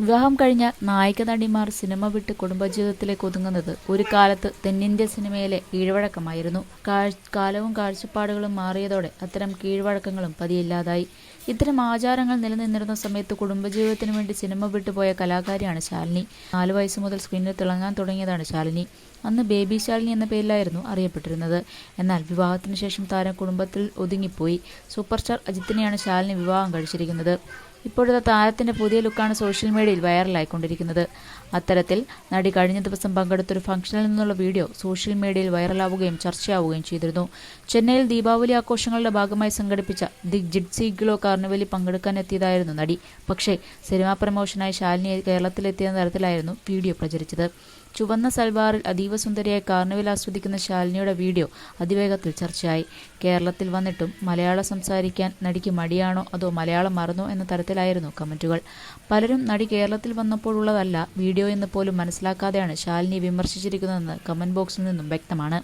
വിവാഹം കഴിഞ്ഞ നായിക നടിമാർ സിനിമ വിട്ട് കുടുംബജീവിതത്തിലേക്ക് ഒതുങ്ങുന്നത് ഒരു കാലത്ത് തെന്നിന്ത്യ സിനിമയിലെ കീഴ്വഴക്കമായിരുന്നു. കാലവും കാഴ്ചപ്പാടുകളും മാറിയതോടെ അത്തരം കീഴ്വഴക്കങ്ങളും പതിയില്ലാതായി. ഇത്തരം ആചാരങ്ങൾ നിലനിന്നിരുന്ന സമയത്ത് കുടുംബജീവിതത്തിനു വേണ്ടി സിനിമ വിട്ടുപോയ കലാകാരിയാണ് ശാലിനി. നാല് വയസ്സ് മുതൽ സ്ക്രീനിൽ തിളങ്ങാൻ തുടങ്ങിയതാണ് ശാലിനി. അന്ന് ബേബി ശാലിനി എന്ന പേരിലായിരുന്നു അറിയപ്പെട്ടിരുന്നത്. എന്നാൽ വിവാഹത്തിന് ശേഷം താരം കുടുംബത്തിൽ ഒതുങ്ങിപ്പോയി. സൂപ്പർ സ്റ്റാർ അജിത്തിനെയാണ് ശാലിനി വിവാഹം കഴിച്ചിരിക്കുന്നത്. ഇപ്പോഴത്തെ താരത്തിന്റെ പുതിയ ലുക്കാണ് സോഷ്യൽ മീഡിയയിൽ വൈറലായിക്കൊണ്ടിരിക്കുന്നത്. അത്തരത്തിൽ നടി കഴിഞ്ഞ ദിവസം പങ്കെടുത്തൊരു ഫംഗ്ഷനിൽ നിന്നുള്ള വീഡിയോ സോഷ്യൽ മീഡിയയിൽ വൈറലാവുകയും ചർച്ചയാവുകയും ചെയ്തിരുന്നു. ചെന്നൈയിൽ ദീപാവലി ആഘോഷങ്ങളുടെ ഭാഗമായി സംഘടിപ്പിച്ച ദി ജിഡ്സി ഗ്ലോ കാർണിവലിൽ പങ്കെടുക്കാൻ എത്തിയതായിരുന്നു നടി. പക്ഷേ സിനിമാ പ്രമോഷനായി ശാലിനി കേരളത്തിലെത്തിയ തരത്തിലായിരുന്നു വീഡിയോ പ്രചരിച്ചത്. ചുവന്ന സൽവാറിൽ അതീവ സുന്ദരിയായി കാർണിവൽ ആസ്വദിക്കുന്ന ശാലിനിയുടെ വീഡിയോ അതിവേഗത്തിൽ ചർച്ചയായി. കേരളത്തിൽ വന്നിട്ടും മലയാളം സംസാരിക്കാൻ നടിക്ക് മടിയാണോ അതോ മലയാളം മറന്നോ എന്ന തരത്തിലായിരുന്നു കമന്റുകൾ. പലരും നടി കേരളത്തിൽ വന്നപ്പോഴുള്ളതല്ല വീഡിയോ എന്ന് പോലും മനസ്സിലാക്കാതെയാണ് ശാലിനി വിമർശിച്ചിരിക്കുന്നതെന്ന് കമന്റ് ബോക്സിൽ നിന്നും വ്യക്തമാണ്.